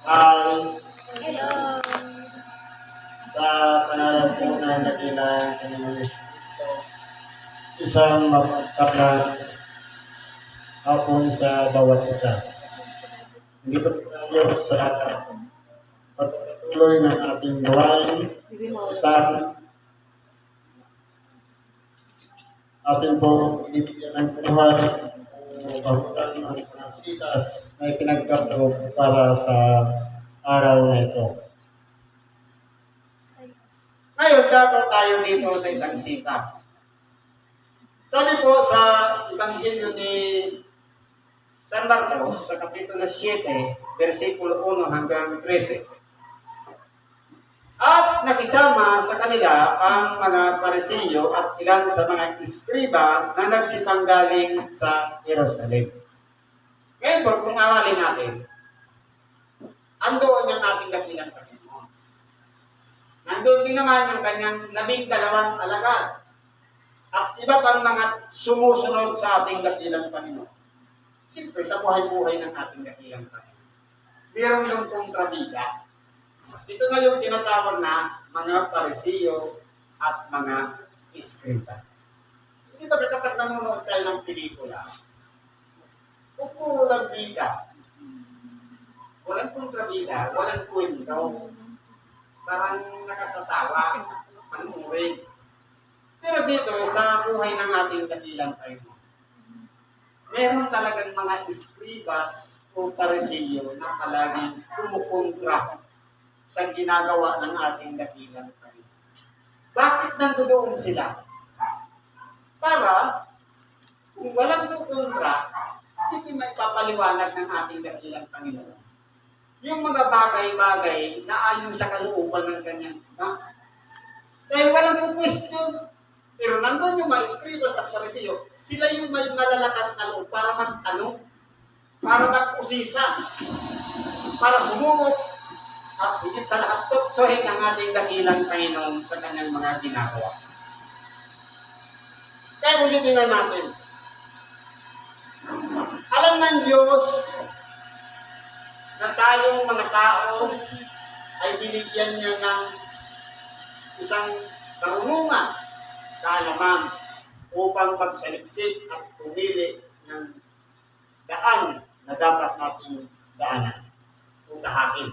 Hi! Hello. Sa pangalan po na nakila kanyang Cristo, isang mapagkaplang hapon sa bawat isa. Hindi po tayo sa pagpatuloy ng ating mo. sa ating po ibigyan ng punuhan o panasitas na ipinagkakalo para sa araw na ito. Ngayon, dapat tayo dito sa isang sitas. Sabi po sa Ebanghelyo ni San Marcos, sa Kapitulo 7, versikulo 1 hanggang 13. At nakisama sa kanila ang mga parisiyo at ilan sa mga iskriba na nagsipanggaling sa Jerusalem. Po, kung awalin natin, andoon yung ating dakilang Panginoon. Nandun din naman yung kanyang labing dalawang alagad. At iba pang mga sumusunod sa ating dakilang Panginoon. Siyempre, sa buhay-buhay ng ating dakilang Panginoon. Meron doon kontrabida. Ito na yung tinatawag na mga parisiyo at mga iskriba. Hindi ba kapag nanonood tayo ng pelikula, kung puro lang bida, walang kontrabida, walang kwento, parang nakasasawa, manuring. Pero dito, sa buhay ng ating dakilang Panginoon, meron talagang mga escribas o parisiyo na palaging kumukontra sa ginagawa ng ating dakilang Panginoon. Bakit nandoon sila? Para, kung walang kukontra, hindi maipapaliwanag ng ating dakilang Panginoon yung mga bagay-bagay na ayon sa kalooban ng kanyang ina. Dahil walang question. Pero nandun yung mga eskribas at parisiyo, sila yung may malalakas na loob para magtanong, para mag-usisa, para sumubok, at higit sa lahat, tuksohin ang ating dakilang Panginoon sa kanyang mga ginagawa. Kaya ulitin na natin. Alam ng Diyos na tayong mga tao ay binigyan niya ng isang karunungan, kaalaman upang magsaliksik at pumili ng daan na dapat nating daanan o tahakin.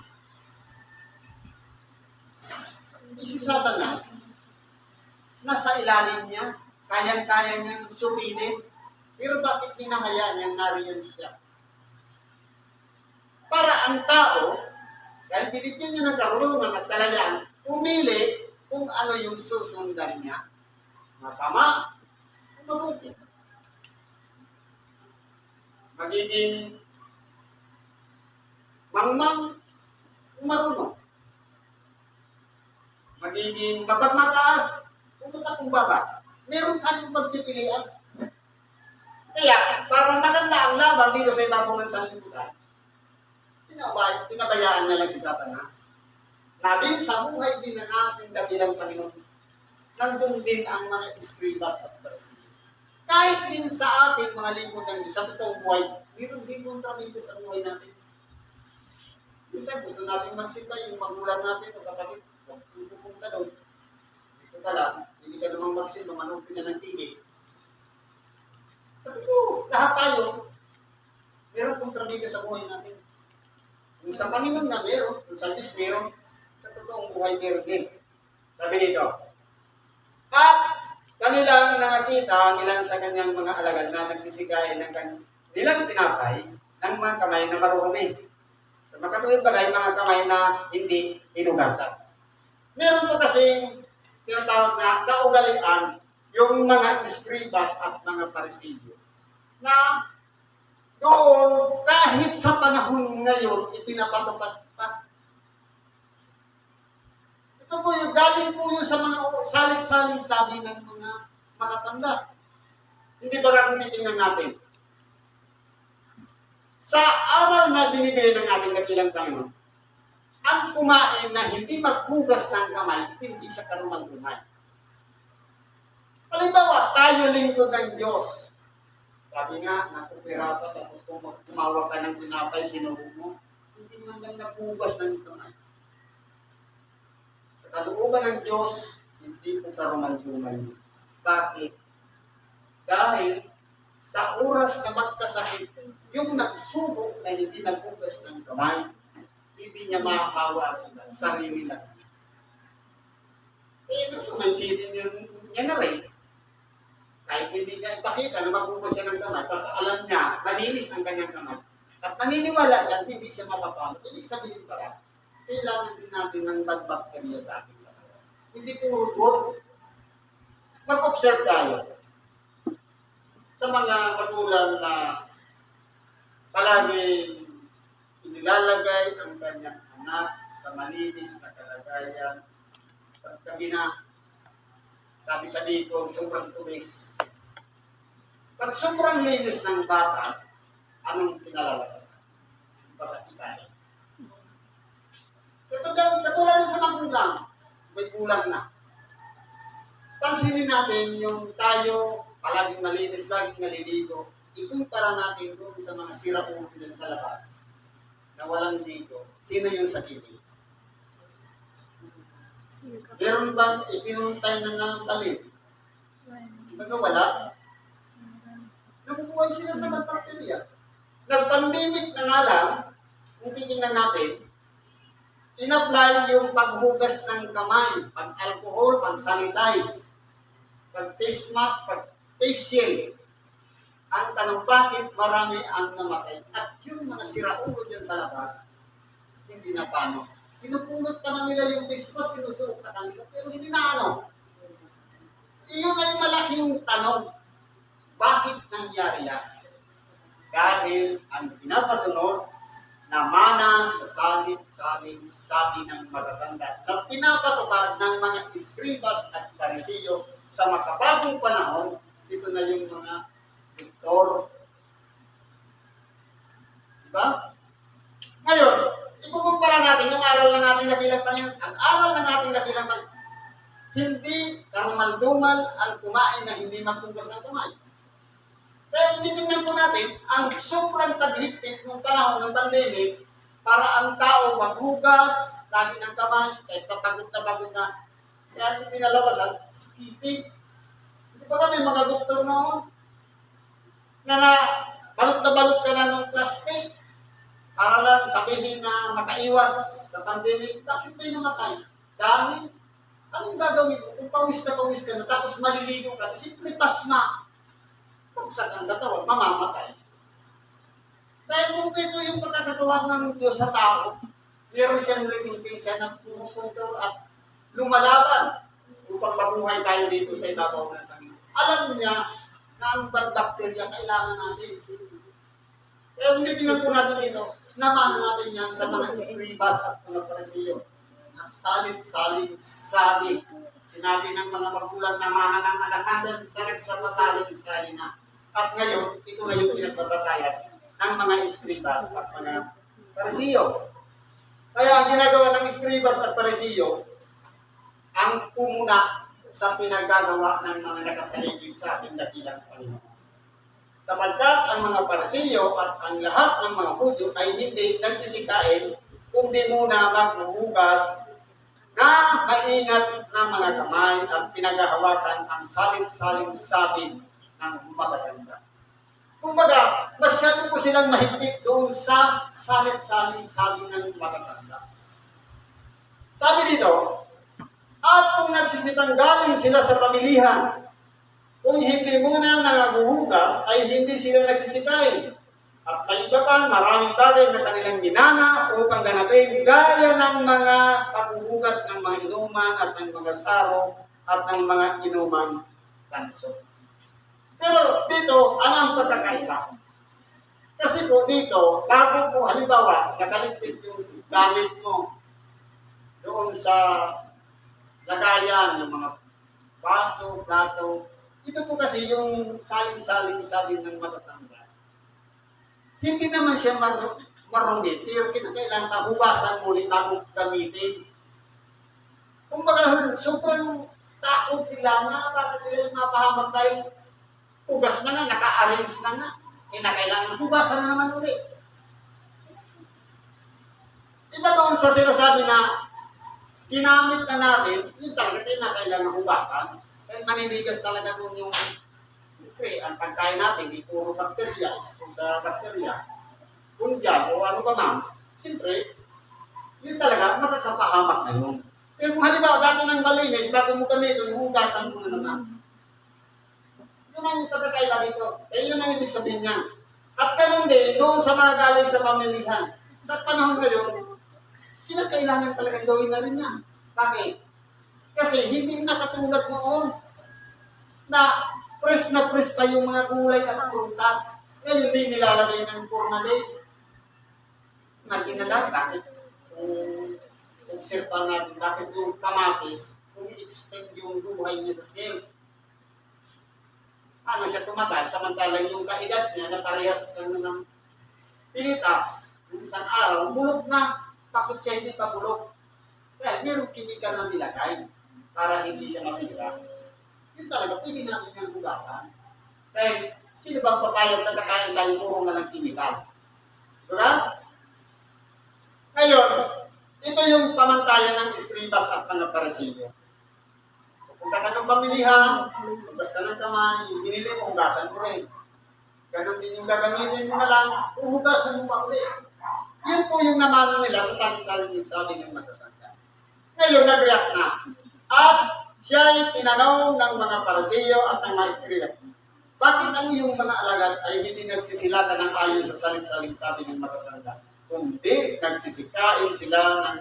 Si Satanas, nasa ilalim niya, kayang-kaya niyang sumilip, pero bakit hinahayaan niyang nariyan siya? para ang tao, dahil binigyan niya ng karunungan at kalayaan, pumili kung ano yung susundan niya. Masama o mabuti. Magiging mangmang marunong. Magiging mapagmataas o mapatumbaba. Meron kayong pagpipilian. Kaya, parang maganda ang laban dito sa ibabaw ng sanlibutan pinabay, pinabayaan na lang si Satanas. Na din sa buhay din ng ating dakilang Panginoon, nandun din ang mga eskribas at parisiyo. Kahit din sa ating mga lingkod ng sa totoong buhay, meron din kontrabida sa buhay natin. Minsan gusto natin magsimba yung magulang natin o kapatid, huwag kang pupunta doon. Dito ka lang, hindi ka naman magsimba, manood ka na ng TV. Sabi ko, lahat tayo, meron kontrabida sa buhay natin. Kung sa Panginoon na meron, kung sa Diyos meron, sa totoong buhay meron din. Sabi dito, at kanilang nakakita nilang sa kanyang mga alagad na nagsisigay ng kan nilang tinapay ng mga kamay na marumi. Sa makatuwid bagay, mga kamay na hindi hinugasan. Meron po kasing tinatawag na kaugalian yung mga eskribas at mga parisiyo na doon, kahit sa panahon ngayon, ipinapatupad pa. Ito po yung galing po yun sa mga salit-saling sabi ng mga matatanda. Hindi ba kung titingnan natin? Sa aral na binibigay ng ating dakilang Panginoon, ang kumain na hindi maghugas ng kamay, hindi sa karumang kumay. Halimbawa, tayo lingkod ng Diyos. Sabi nga, nakupira tapos kung tumawag ka ng tinapay, sinubo mo, hindi man lang nagugas ng kamay. Sa kalooban ng Diyos, hindi po karumal-dumal. Bakit? Dahil sa oras na magkasakit, yung nagsubok na hindi nagugas ng kamay, hindi niya mahahawa ang sarili lang. Eh, gusto man sitin yun, yan na rin. Kahit hindi niya ipakita magugas siya ng kamay, basta alam niya, malinis ang kanyang kamay. At naniniwala siya, hindi siya mapapamot. Ibig sabihin pala, kailangan din natin ng bad bacteria sa ating katawan. Hindi puro good. Mag-observe tayo sa mga magulang na palaging inilalagay ang kanyang anak sa malinis na kalagayan. Pagkabi na, sabi sa dito, sobrang tumis. Pag sobrang linis ng bata, anong pinalalabasan? Baka itayin. Katulad, katulad sa magulang, may kulang na. Pansinin natin yung tayo, palaging malinis, laging naliligo, ikumpara natin doon sa mga siraulo dyan sa labas na walang ligo. Sino yung sakiti? Meron bang ipinuntay na ng talim? Nagawala? Nakukuha sila sa mga bakterya. Nag-pandemic na nga lang, kung titingnan natin, in-apply yung paghugas ng kamay, pag-alcohol, pag-sanitize, pag-face mask, pag-face shield. Ang tanong, bakit marami ang namatay? At yung mga siraulo dyan sa labas, hindi na paano. Pinupulot pa na nila yung Christmas, sinusuot sa kanila, pero hindi na ano. Iyon ay malaking tanong. Bakit nangyari yan? Dahil ang pinapasunod na mana sa salit-saling sabi ng matatanda na pinapatupad ng mga iskribas at parisiyo sa makabagong panahon, ito na yung mga doktor. Diba? Ngayon, ikukumpara natin yung aral na natin na bilang Panginoon. Ang aral na natin na bilang Panginoon, hindi karumal-dumal ang kumain na hindi magtugas ng kamay. Kaya titingnan po natin, ang sobrang paghigpit ng panahon ng pandemic para ang tao maghugas, lagi ng kamay, kahit papagod na pagod na, kaya hindi pinalabasan, skiti. Hindi ba kami mga doktor noon? Na na, balot na balot ka na ng plastic para lang sabihin na makaiwas sa pandemic, bakit may namatay? Dahil, anong gagawin mo? Kung pawis na pawis ka na, tapos maliligo ka, simple pasma pagsak ang katawan, mamamatay. Dahil kung ito yung pagkakatuwag ng Diyos sa tao, meron siyang resistensya na pumupuntor at lumalaban upang mabuhay tayo dito sa ibabaw ng sangin. Alam niya na ang bad bacteria kailangan natin. Kaya hindi tingnan po natin dito, naman natin yan sa mga eskribas at mga presiyo na salit-salit sabi. Sinabi ng mga magulang na mana ng anak natin sa nagsapasalit sa na. At ngayon, ito na yung pinagbabatayan ng mga eskribas at mga parisiyo. Kaya ang ginagawa ng eskribas at parisiyo, ang pumuna sa pinagagawa ng mga nakataligid sa ating dakilang Panginoon. Sapagkat ang mga parisiyo at ang lahat ng mga hudyo ay hindi nagsisikain kundi muna maghuhugas na maingat ng mga kamay at pinagahawakan ang salit-saling sabi ng matatanda. Kumbaga, masyado po silang mahigpit doon sa salit-saling sabi ng matatanda. Sabi dito, at kung nagsisitang galing sila sa pamilihan, kung hindi muna nangaguhugas, ay hindi sila nagsisikain. At may iba pa, maraming bagay na kanilang ginana upang ganapin gaya ng mga paghuhugas ng mga inuman at ng mga saro at ng mga inumang kanso. Pero dito, ano ang pagkakaiba? Kasi po dito, bago po halimbawa, nakaligpit yung gamit mo doon sa lagayan ng mga baso, plato. Ito po kasi yung saling-saling sabi ng matatanda. Hindi naman siya mar marunit, pero kinakailangan ka hugasan muli bago gamitin. Kumbaga, sobrang takot nila nga, bakit sila mapahamak tayo ugas na nga, naka-arrange na nga. Kinakailangan hugasan na naman ulit. sa sinasabi na ginamit na natin, yun talaga tayo na kailangan hugasan. Dahil maninigas talaga kung yung Siyempre, ang pagkain natin, di puro bakterya, kung sa bakterya, kung dyan, o ano ba man, siyempre, yun talaga, makakapahamak na yun. Pero kung halimbawa, dati nang malinis, bago mo gamitin, hugasan mo na naman. Yun ang pagkakaila dito. Eh, yun ang ibig sabihin niya. At ganun din, doon sa mga galing sa pamilihan. Sa panahon ngayon, kinakailangan talaga gawin na rin yan. Bakit? Kasi hindi na katulad noon na press na press pa yung mga gulay at prutas. Ngayon din nilalagay ng formalin. Nagkinalang, bakit? Kung observa natin, bakit yung kamatis, kung i-extend yung buhay niya sa shelf, ano siya tumagal, samantalang yung kaedad niya na parehas lang ng pinitas, isang araw, bulok na, bakit siya hindi pa bulok? Kaya merong chemical na nilagay para hindi siya masira. Yun talaga, pwede natin yung hugasan. Kaya, sino bang papayag na kakain tayo puro na ng chemical? Diba? Ngayon, ito yung pamantayan ng escribas at mga parasilyo. Pupunta ka ng pamilihan, hugas ka ng kamay, yung binili mo, hugasan mo rin. Ganon din yung gagamitin mo na lang, uhugasan mo pa ulit. Yun po yung namano nila sa sabi-sabi ng sabi ng matatanda. Ngayon, nag-react na. At siya ay tinanong ng mga parasiyo at ng mga eskrila. Bakit ang iyong mga alagad ay hindi nagsisilatan ng ayon sa salit-saling sabi ng matatanda? Kundi nagsisikain sila ng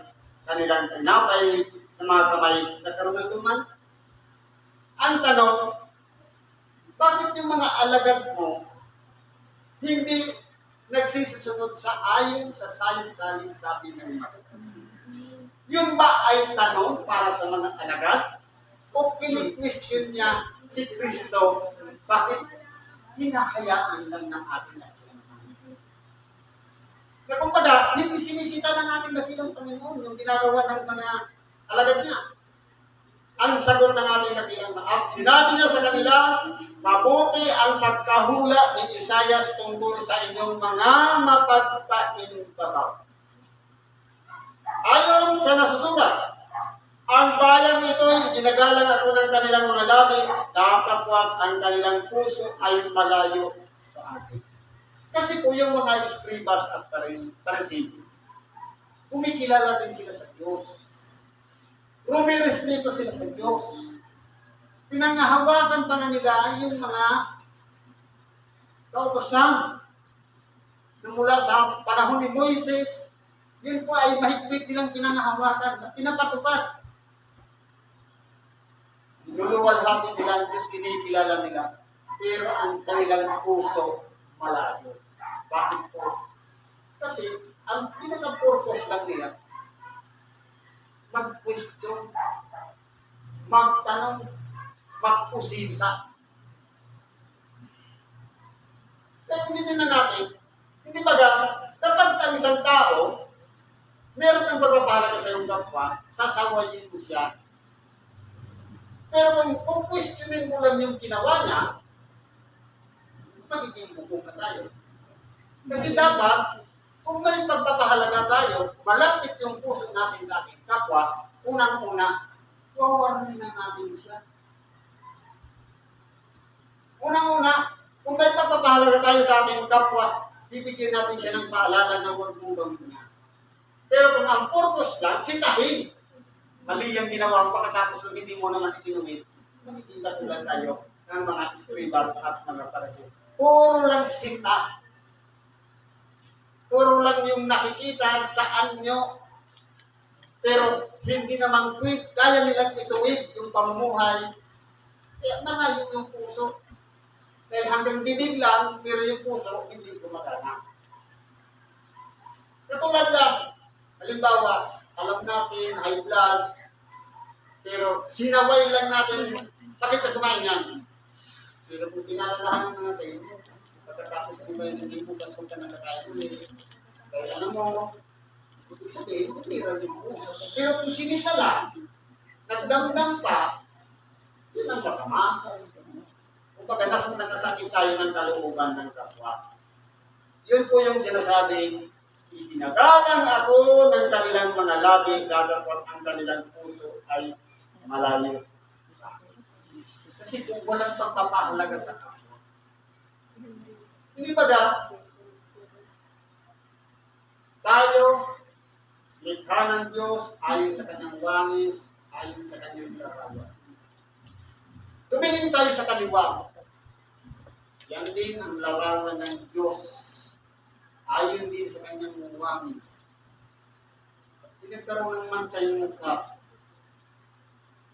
kanilang tinapay ng mga kamay na karunatuman? Ang tanong, bakit yung mga alagad mo hindi nagsisisunod sa ayon sa salit-saling sabi ng matatanda? Yun ba ay tanong para sa mga alagad? O kini-question niya si Kristo, bakit hinahayaan lang ng ating dakilang Panginoon? Na kumbaga, hindi sinisita ng ating dakilang Panginoon yung ginagawa ng mga alagad niya. Ang sagot ng ating dakilang at sinabi niya sa kanila, mabuti ang pagkahula ni Isayas tungkol sa inyong mga mapagpainbabaw. Ayon sa nasusulat, ang bayang ito ay ginagalang ako ng kanilang mga labi, kapapwat ang kanilang puso ay malayo sa akin. Kasi po yung mga escribas at parisibi, kumikilala din sila sa Diyos. Rumirespeto sila sa Diyos. Pinangahawakan pa nga nila yung mga kautosan mula sa panahon ni Moises, yun po ay mahigpit nilang pinangahawakan at pinapatupad. Luluwalhati nila ang Diyos, kinikilala nila. Pero ang kanilang puso malayo. Bakit po? Kasi ang pinaka-purpose lang nila, mag-question, magtanong, magpusisa. Kaya hindi na natin, hindi ba kapag ang isang tao, meron kang pagpapahalaga sa iyong kapwa, sasawayin mo siya. Pero kung, kung questionin mo lang yung ginawa niya, magiging buko na tayo. Kasi dapat, kung may pagpapahalaga tayo, malapit yung puso natin sa ating kapwa, unang-una, wawarnin na natin siya. Unang-una, kung may pagpapahalaga tayo sa ating kapwa, bibigyan natin siya ng paalala na huwag mong gawin. Pero kung ang purpose lang, sitahin. Mali yung ginawa mo pagkatapos nung hindi mo naman itinumit, magiging katulad tayo ng mga escribas at mga parasit. Puro lang sita. Puro lang yung nakikita saan nyo. Pero hindi naman quick, kaya nilang ituwid yung pamumuhay. Kaya malayo yung puso. Dahil hanggang bibig lang, pero yung puso hindi gumagana. Katulad lang, halimbawa, alam natin, high blood, pero sinaway lang natin, bakit ka kumain yan? Pero kung pinalalahan natin, pagkatapos ng bayan, hindi bukas kung ka nakakain ulit. Dahil alam mo, ibig sabihin, matira din po. Pero kung sinita lang, nagdamdam pa, yun ang masama. Kung baga, nas nakasakit tayo ng kalooban ng kapwa. Yun po yung sinasabing, Itinagalang ako ng kanilang mga labi, dadapot ang kanilang puso ay malayo sa akin. Kasi kung walang pagpapahalaga sa kapwa, hindi ba da, tayo, likha ng Diyos ayon sa kanyang wangis, ayon sa kanyang larawan. Tumingin tayo sa kaliwa. Yan din ang larawan ng Diyos. Ayon din sa kanyang wangis. Pinagkaroon ng mancha yung mukha.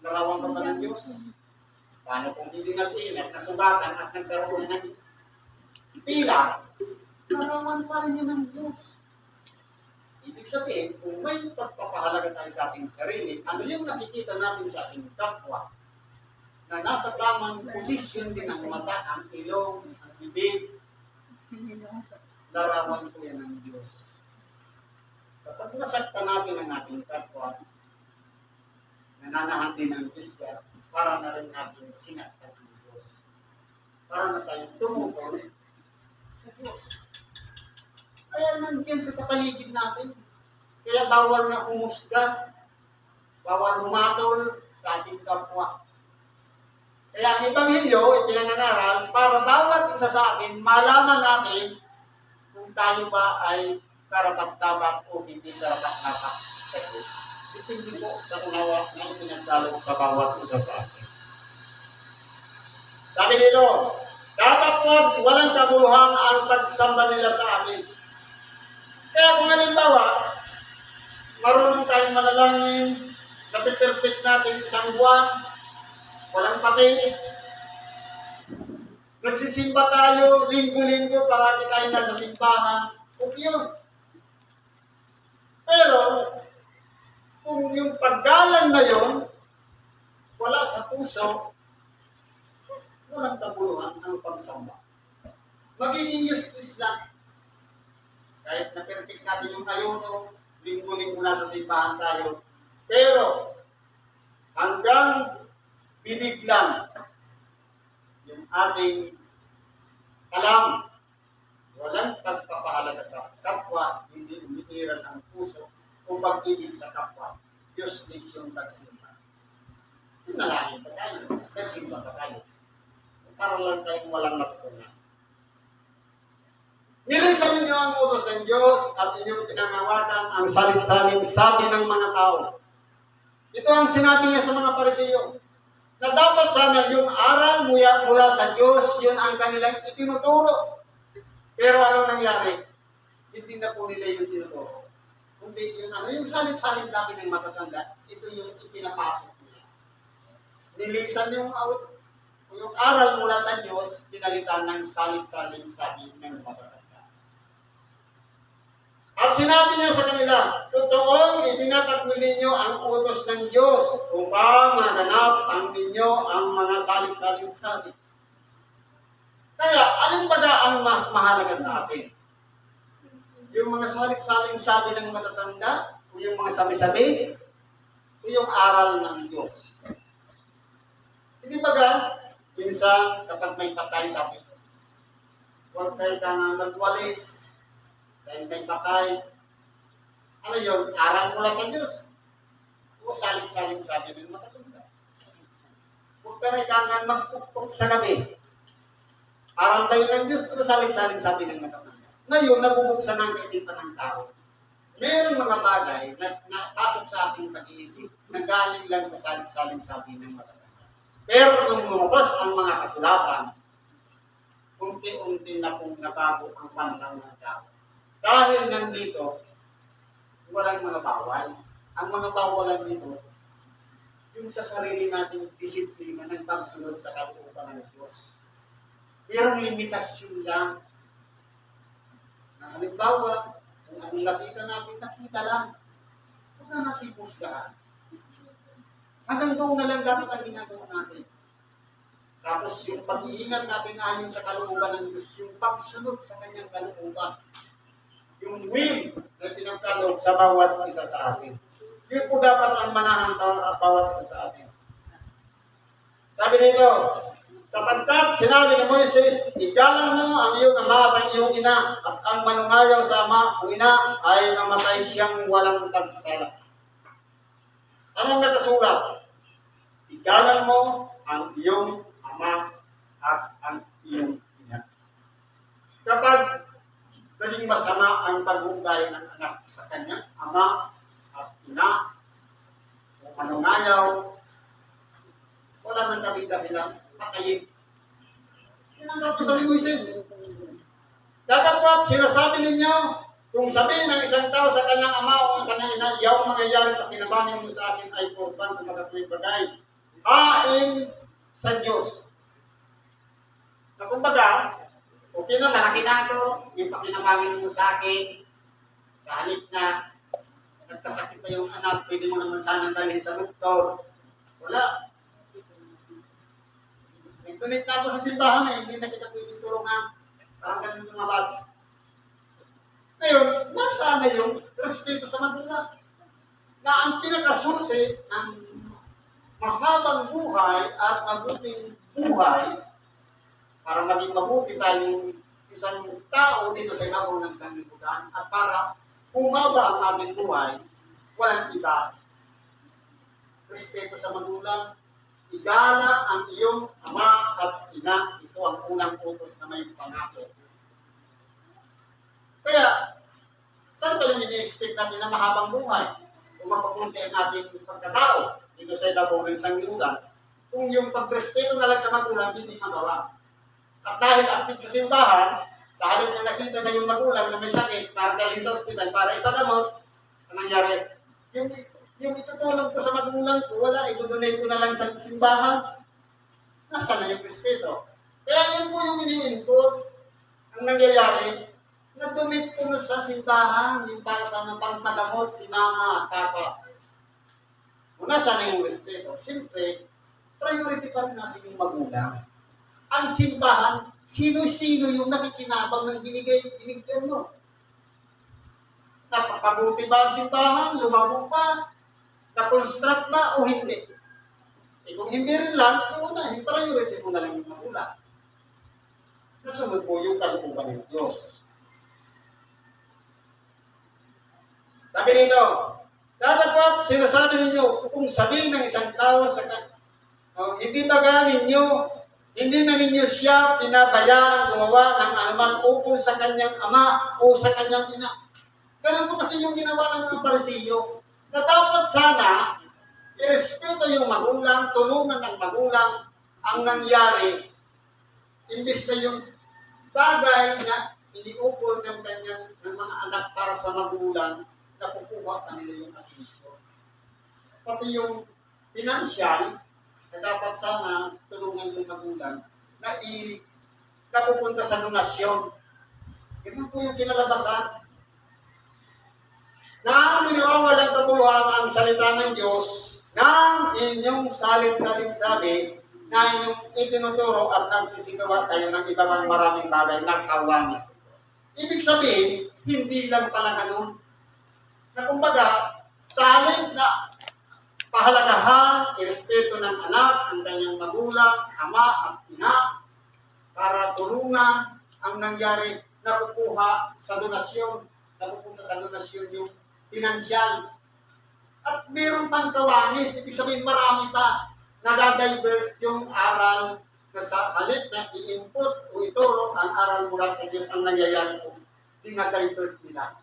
Larawan pa ba ng Diyos? Paano kung hindi nag-ingat, nasugatan at nagkaroon ng tila? Larawan pa rin yun ng Diyos. Ibig sabihin, kung may pagpapahalaga tayo sa ating sarili, ano yung nakikita natin sa ating kapwa? Na nasa tamang posisyon din ang mata, ang ilong, ang bibig, larawan po yan ng Diyos. Kapag nasakta natin ang ating kapwa, nananahan din ng Diyos para na rin natin sinaktan ng Diyos. Para na tayong tumutol sa Diyos. Kaya nandiyan sa, sa paligid natin. Kaya bawal na humusga, bawal humatol sa ating kapwa. Kaya ang Ebanghelyo, ipinangangaral para bawat isa sa atin, malaman natin kung tayo ba ay karapat-dapat o hindi karapat-dapat sa Diyos. Depende po sa unawa na ipinagdalo sa bawat isa sa atin. Sabi nito, dapat po walang kabuluhan ang pagsamba nila sa atin. Kaya kung halimbawa, marunong tayong manalangin, napiperfect natin isang buwan, walang pati, nagsisimba tayo, linggo-linggo, parati tayo nasa simbahan, okay yun. Pero, kung yung paggalang na yun, wala sa puso, walang kabuluhan ang pagsamba. Magiging useless lang. Kahit na perfect natin yung ayuno, linggo-linggo nasa simbahan tayo. Pero, hanggang bibig lang yung ating alam, walang pagpapahalaga sa kapwa, hindi umitiran ang puso o pag-ibig sa kapwa. Diyos is yung pagsimba. Nalangin pa tayo, nagsimba pa tayo. Para lang tayong walang natutunan. Nilisan ninyo ang utos ng Diyos at inyong pinangawakan ang salit-saling sabi ng mga tao. Ito ang sinabi niya sa mga pariseo na dapat sana yung aral mula, mula sa Diyos, yun ang kanilang itinuturo. Pero ano nangyari? Hindi na po nila yung tinuturo. Kundi yun ano, yung salit-saling sabi ng matatanda, ito yung ipinapasok nila. Nilisan yung out, yung aral mula sa Diyos, pinalitan ng salit-saling sabi ng matatanda. At sinabi niya sa kanila, Totoong itinatakbo ninyo ang utos ng Diyos upang maganap ang ninyo ang mga salit-saling sabi. Kaya, alin ba ang mas mahalaga sa atin? Yung mga salit-saling sabi ng matatanda? O yung mga sabi-sabi? O yung aral ng Diyos? Hindi ba ga, minsan kapag may patay sabi, huwag kayo ka nga magwalis, dahil may patay. Ano yun? Aral mula sa Diyos. O saling-saling sabi ng matatanda. Huwag ka rin kangan magpukpok sa gabi. Aral tayo ng Diyos, pero saling-saling sabi ng matatanda. Ngayon, nabubuksan ang isipan ng tao. Meron mga bagay na napasok sa ating pag-iisip na galing lang sa saling-saling sabi ng matatanda. Pero nung lumabas ang mga kasulatan, unti-unti na pong nabago ang pananaw ng tao. Dahil nandito, walang mga bawal. Ang mga bawalan dito, yung sa sarili nating disiplina ng pagsunod sa kalooban ng Diyos. Merong limitasyon lang. Na halimbawa, kung anong nakita natin, nakita lang. Huwag na natin pusgahan. Hanggang doon na lang dapat ang ginagawa natin. Tapos yung pag-iingat natin ayon sa kalooban ng Diyos, yung pagsunod sa kanyang kalooban yung will na pinagkaloob sa bawat isa sa atin. Yun po dapat ang manahan sa bawat isa sa atin. Sabi dito, sapagkat sinabi ni Moises, igalang mo ang iyong ama at ang iyong ina, at ang manungayaw sa ama o ina ay namatay siyang walang tagsala. Anong nakasulat? Igalan mo ang iyong ama at ang iyong ina. Kapag naging masama ang pag-uugali ng anak sa kanyang ama at ina, kung anong ayaw, wala nang dahilan, patayin. Yan ang sa ni Moises. Datapwat, sinasabi ninyo, kung sabihin ng isang tao sa kanyang ama o ang kanyang ina, iyaw mangyayari at pinabanin mo sa akin ay korban sa magatuwing bagay. Hain sa Diyos. Na kumbaga, okay na, malaki na ito, yung pakinabangin mo sa akin, sa halip na nagkasakit pa yung anak, pwede mo naman sana dalhin sa doktor. Wala. Nag-donate na ako sa simbahan eh, hindi na kita pwedeng tulungan. Parang ganun yung mabas. Ngayon, nasaan na yung respeto sa magulang? Na ang pinakasurse ng mahabang buhay at mabuting buhay para maging mabuti tayong isang tao dito sa ibabaw ng isang liputan at para humaba ang ating buhay, walang iba. Respeto sa magulang, igala ang iyong ama at ina. Ito ang unang utos na may pangako. Kaya, saan ba yung ini-expect natin na mahabang buhay? Kung mapapunti ang ating pagkatao dito sa ibabaw ng isang liputan, kung yung pagrespeto na lang sa magulang, hindi magawa. At dahil active sa simbahan, sa halip na nakita na yung magulang na may sakit, para dalhin sa ospital para ipagamot, ang nangyari? Yung, yung itutulong ko sa magulang ko, wala, idodonate ko na lang sa simbahan. Nasaan na yung respeto? Kaya yun po yung ini-input. Ang nangyayari, nag-donate ko na sa simbahan, yung para sa mga pangpagamot, ni mama papa. Kung nasaan na yung respeto? Siyempre, priority pa rin natin yung magulang ang simbahan, sino-sino yung nakikinabang ng binigay, binigyan mo. Napapabuti ba ang simbahan? Lumabo pa? Na-construct ba o hindi? Eh kung hindi rin lang, na, yung priority mo na lang yung magulang. Nasunod po yung kalooban ng Diyos. Sabi nito, Datapot, sinasabi ninyo, kung sabihin ng isang tao sa oh, hindi ga ninyo hindi na ninyo siya pinabayaan gumawa ng anuman ukol sa kanyang ama o sa kanyang ina. Ganun po kasi yung ginawa ng mga parisiyo na dapat sana irespeto yung magulang, tulungan ng magulang ang nangyari. Imbis na yung bagay na iniukol ng kanyang ng mga anak para sa magulang na kukuha kanila yung atensyon. Pati yung financial, na dapat sana tulungan ng magulang na i napupunta sa donasyon. Ito po yung kinalabasan. Na niniwawalang kabuluhan ang salita ng Diyos ng inyong salin-salin sabi na inyong itinuturo at nagsisigawa kayo ng iba pang maraming bagay na kawanis. Ibig sabihin, hindi lang pala ganun. Na kumbaga, sa halip na pahalagahan, irespeto ng anak, ang kanyang magulang, ama at ina, para tulungan ang nangyari na kukuha sa donasyon, napupunta sa donasyon yung pinansyal. At meron pang kawanis, ibig sabihin marami pa, nadadivert yung aral na sa halip na i-input o ituro ang aral mula sa Diyos ang nangyayari po, dinadivert nila.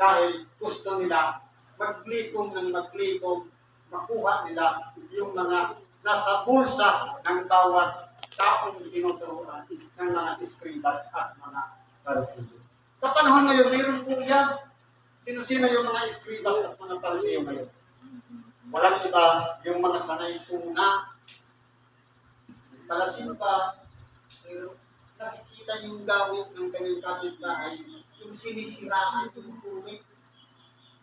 Dahil gusto nila maglikom ng maglikom makuha nila yung mga nasa bulsa ng bawat taong tinuturuan ng mga eskribas at mga parasiyo. Sa panahon ngayon, mayroon po yan. Sino-sino yung mga eskribas at mga parasiyo ngayon? Walang iba yung mga sanay tuna, palasimba, pero nakikita yung gawin ng kanyang kapitbahay, yung sinisiraan yung puri.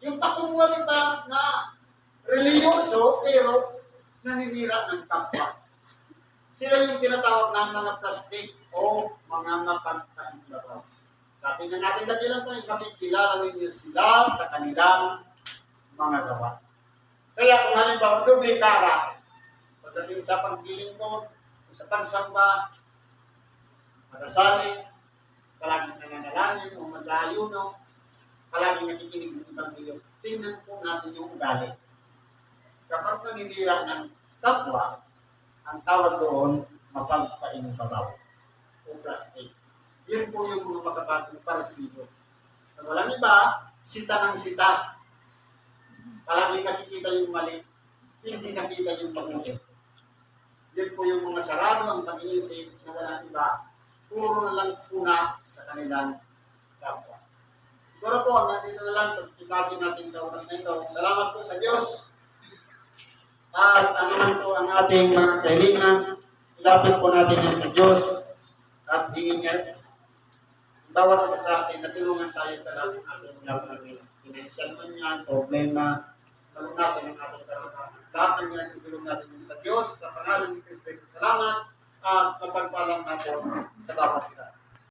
Yung patungan ba na religyoso, pero naninira ng kapwa. Sila yung tinatawag ng mga plastic o mga mapagkainlabaw. Sabi ng ating dakilan po, makikilala ninyo sila sa kanilang mga gawa. Kaya kung halimbawa, doble kara, pagdating sa paglilingkod, sa pagsamba, magasaling, palaging nananalangin o mag-aayuno, palaging nakikinig ng ibang Tingnan po natin yung ugali Kapag naninira ng kapwa, ang tawag doon, mapagpainbabaw o plastic. Yun po yung mga makapagong parasido. Sa walang iba, sita ng sita. Palagi nakikita yung mali, hindi nakita yung mabuti. Yun po yung mga sarado ang pag-iisip na walang iba. Puro na lang puna sa kanilang kapwa. Siguro po, nandito na lang, pagkikapin natin sa oras na ito. Salamat po sa Diyos. At ano po ang ating mga kailangan, ilapit po natin yan sa Diyos at niya bawat isa sa atin na tulungan tayo sa lahat ng ating pagkakas. Financial man yan, problema, malunasan ng ating karanasan. Lahat ng yan, itulong natin sa Diyos, sa pangalan ni Kristo. Salamat at kapagpalang hapon sa bawat isa.